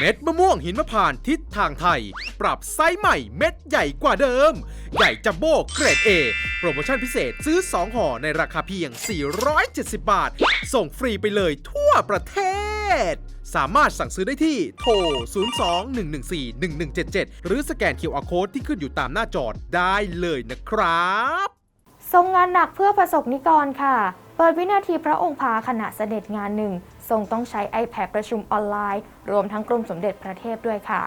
เม็ดมะม่วงหินมะพร้านทิศทางไทย ปรับไซส์ใหม่เม็ดใหญ่กว่าเดิม ใหญ่จัมโบ้เกรด A โปรโมชั่นพิเศษซื้อ 2ห่อในราคาเพียง 470 บาท ส่งฟรีไปเลยทั่วประเทศ สามารถสั่งซื้อได้ที่โทร 02-114-1177 หรือสแกน QR Code ที่ขึ้นอยู่ตามหน้าจอได้เลยนะครับ ทรงงานหนักเพื่อประสบนิกรค่ะ เปิดวินาทีพระองค์พาขณะเสด็จงานหนึ่ง ทรงต้องใช้ iPad ประชุมออนไลน์ รวมทั้งกรมสมเด็จพระเทพด้วยค่ะ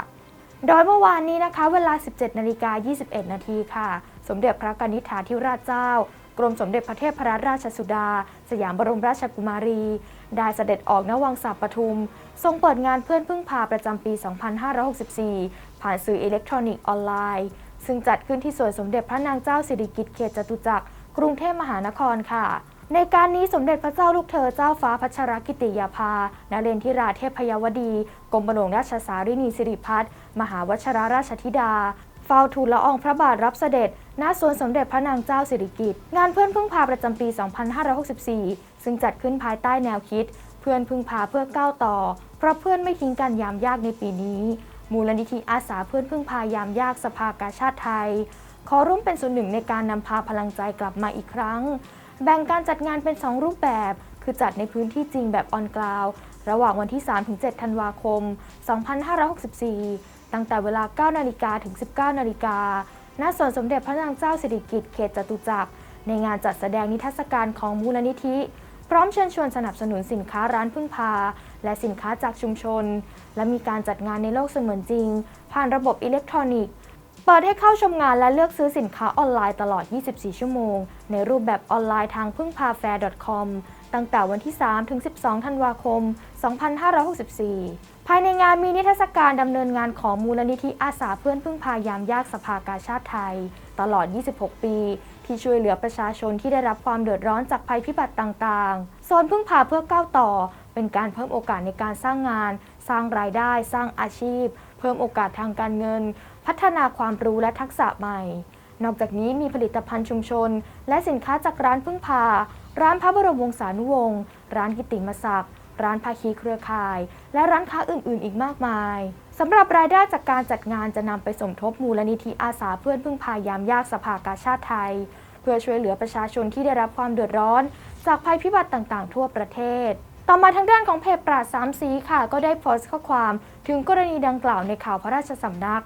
โดยเมื่อวานนี้นะคะ เวลา 17นาฬิกา21นาทีค่ะ สมเด็จพระกนิษฐาธิราชเจ้า กรมสมเด็จพระเทพรัตนราชสุดา สยามบรมราชกุมารี ได้เสด็จออกณวังสาปทุม ทรงเปิดงานเพื่อนพึ่งพาประจำปี 2564 ผ่านสื่ออิเล็กทรอนิกส์ออนไลน์ ซึ่งจัดขึ้นที่สวนสมเด็จพระนางเจ้าสิริกิติ์เขตจตุจักรกรุงเทพมหานครค่ะ ในการนี้สมเด็จพระเจ้าลูกเธอเจ้าฟ้าพัชรกิติยาภานเรนทิราเทพพยวดี กรมหลวงราชสารินีสิริพัฒน์มหาวชรราชธิดาเฝ้าทูลละอองพระบาทรับเสด็จ ณ สวนสมเด็จพระนางเจ้าสิริกิติ์ งานเพื่อนพึ่งพาประจำปี 2564 ซึ่งจัดขึ้นภายใต้แนวคิด เพื่อนพึ่งพาเพื่อก้าวต่อ เพราะเพื่อนไม่ทิ้งกันยามยากในปีนี้ มูลนิธิอาสาเพื่อนพึ่งพายามยากสภากาชาติไทย ขอร่วมเป็นส่วนหนึ่งในการนำพาพลังใจกลับมาอีกครั้ง แบ่งการจัดงานเป็น 2 รูปแบบ คือจัดในพื้นที่จริงแบบออนกราวระหว่างวันที่ 3-7 ธันวาคม 2564 ตั้งแต่เวลา 9 นาฬิกาถึง 19 นาฬิกาณสวนสมเด็จพระนางเจ้าสิริกิติ์เขตจตุจักร ในงานจัดแสดงนิทรรศการของมูลนิธิ พร้อมเชิญชวนสนับสนุนสินค้าร้านพึ่งพา และสินค้าจากชุมชน และมีการจัดงานในโลกเสมือนจริง ผ่านระบบอิเล็กทรอนิกส์ เปิดให้เข้าชมงานและเลือกซื้อสินค้าออนไลน์ตลอด 24 ชั่วโมง ในรูปแบบออนไลน์ทางพึ่งพาแฟร์ .com ตั้งแต่วันที่ 3 ถึง 12 ธันวาคม 2564 ภายในงานมีนิทรรศการดำเนินงานของมูลนิธิอาสาเพื่อนพึ่งพายามยากสภากาชาติไทย ตลอด 26 ปี ที่ช่วยเหลือประชาชนที่ได้รับความเดือดร้อนจากภัยพิบัติต่างๆ โซนพึ่งพาเพื่อก้าวต่อ เป็นการเพิ่มโอกาสในการสร้างงาน สร้างรายได้ สร้างอาชีพ เพิ่มโอกาสทางการเงิน พัฒนาความรู้และทักษะใหม่ นอกจากนี้มีผลิตภัณฑ์ชุมชน และสินค้าจากร้านพึ่งพา ร้านพระบรมวงศานุวงศ์ ร้านกิตติมศักดิ์ ร้านภาคีเครือข่าย และร้านค้าอื่น ๆ อีกมากมายสำหรับรายได้จากการจัดงานจะนำไปสมทบมูลนิธิอาสาเพื่อนพึ่งพายามยากสภากาชาติไทย เพื่อช่วยเหลือประชาชนที่ได้รับความเดือดร้อน จากภัยพิบัติต่าง ๆ ทั่วประเทศ ต่อมาทางด้านของเพจปราดสามสีค่ะ ก็ได้โพสต์ข้อความถึงกรณีดังกล่าวในข่าวพระราชสำนัก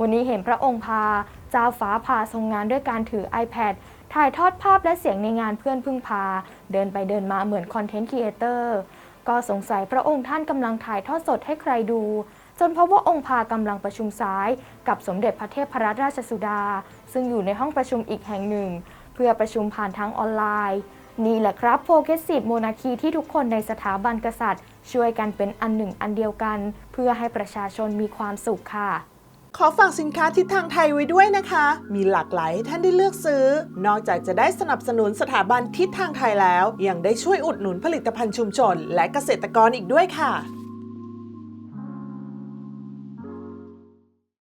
วันนี้เห็นพระองค์พาเจ้าฟ้าพาทรงงานด้วยการถือ iPad ถ่ายทอดภาพและเสียงในงานเพื่อนพึ่งพา เดินไปเดินมาเหมือนคอนเทนต์ครีเอเตอร์ก็สงสัยพระองค์ท่านกำลังถ่ายทอดสดให้ใครดู จนพบว่าองค์พากำลังประชุมซ้ายกับสมเด็จพระเทพรัตนราชสุดา ซึ่งอยู่ในห้องประชุมอีกแห่งหนึ่ง เพื่อประชุมผ่านทางออนไลน์ นี่แหละครับโ r เกสซีฟโมนาคีที่ทุกคนในสถาบันกษัตริย์ ช่วยกันเป็นอันหนึ่งอันเดียวกัน เพื่อให้ประชาชนมีความสุขค่ะ ขอฝากสินค้าทิศทางไทยไว้ด้วยนะคะ มีหลากหลายให้ท่านได้เลือกซื้อ นอกจากจะได้สนับสนุนสถาบันทิศทางไทยแล้ว ยังได้ช่วยอุดหนุนผลิตภัณฑ์ชุมชน และเกษตรกรอีกด้วยค่ะ